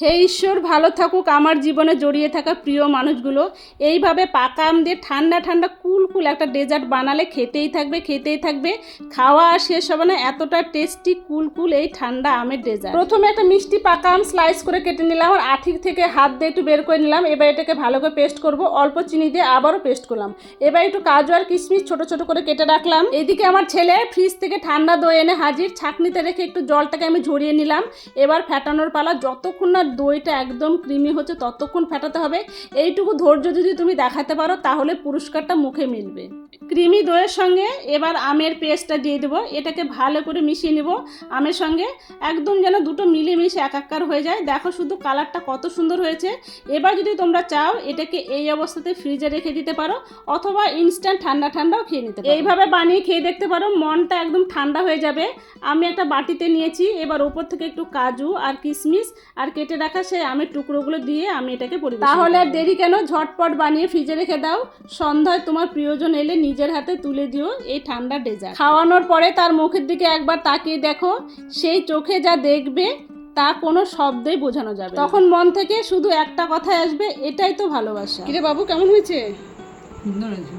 হে ঈশ্বর, ভালো থাকুক। আমার জীবনে জড়িয়ে থাকা প্রিয় মানুষগুলো, এইভাবে পাকা আম দিয়ে ঠান্ডা ঠান্ডা, কুল কুল একটা ডেজার্ট বানালে খেতেই থাকবে খেতেই থাকবে। খাওয়া আর শেষ হবে না, এতটা টেস্টি, কুল কুল এই ঠান্ডা আমের ডেজার্ট। প্রথমে একটা মিষ্টি পাকা আম স্লাইস করে কেটে নিলাম আর আঠিক থেকে হাত দিয়ে একটু বের করে নিলাম। এবার এটাকে ভালো করে পেস্ট করব। অল্প চিনি দিয়ে আবারও পেস্ট করলাম। এবার একটু কাজু আর কিশমিশ ছোট ছোট করে কেটে রাখলাম। এদিকে আমার ছেলে ফ্রিজ থেকে ঠান্ডা দই এনে হাজির। ছাকনিতে রেখে একটু জলটাকে আমি ঝরিয়ে নিলাম। এবার ফ্যাটানোর পালা যতক্ষণ না দইটা একদম ক্রিমি হচ্ছে, ততক্ষণ ফেটাতে হবে। এইটুকু ধৈর্য যদি তুমি দেখাতে পারো, তাহলে পুরস্কারটা মুখে মিলবে। ক্রিমি দইয়ের সঙ্গে এবার আমের পেস্টটা দিয়ে দেবো। এটাকে ভালো করে মিশিয়ে নেব আমের সঙ্গে। একদম যেন দুটো মিলে মিশে একাকার হয়ে যায়। দেখো শুধু কালারটা কত সুন্দর হয়েছে। এবার যদি তোমরা চাও, এটাকে এই অবস্থাতে ফ্রিজে রেখে দিতে পারো, অথবা ইনস্ট্যান্ট ঠান্ডা ঠান্ডাও খেয়ে নিতে পারো। এইভাবে বানিয়ে খেয়ে দেখতে পারো, মনটা একদম ঠান্ডা হয়ে যাবে। আমি একটা বাটিতে নিয়েছি। এবার ওপর থেকে একটু কাজু আর কিশমিশ আর কেটে রাখা সেই আমের টুকরোগুলো দিয়ে আমি এটাকে পরিবেশন তাহলে আর দেরি কেন? ঝটপট বানিয়ে ফ্রিজে রেখে দাও। সন্ধ্যায় তোমার প্রিয়জন এলে নিজের হাতে তুলে দিও এই ঠান্ডা ডেজার্ট। খাওয়ানোর পরে তার মুখের দিকে একবার তাকিয়ে দেখো সেই চোখে যা দেখবে তা কোনো শব্দেই বোঝানো যাবে তখন মন থেকে শুধু একটা কথাই আসবে এটাই তো ভালোবাসা। কিরে বাবু কেমন হয়েছে? সুন্দর হয়েছে।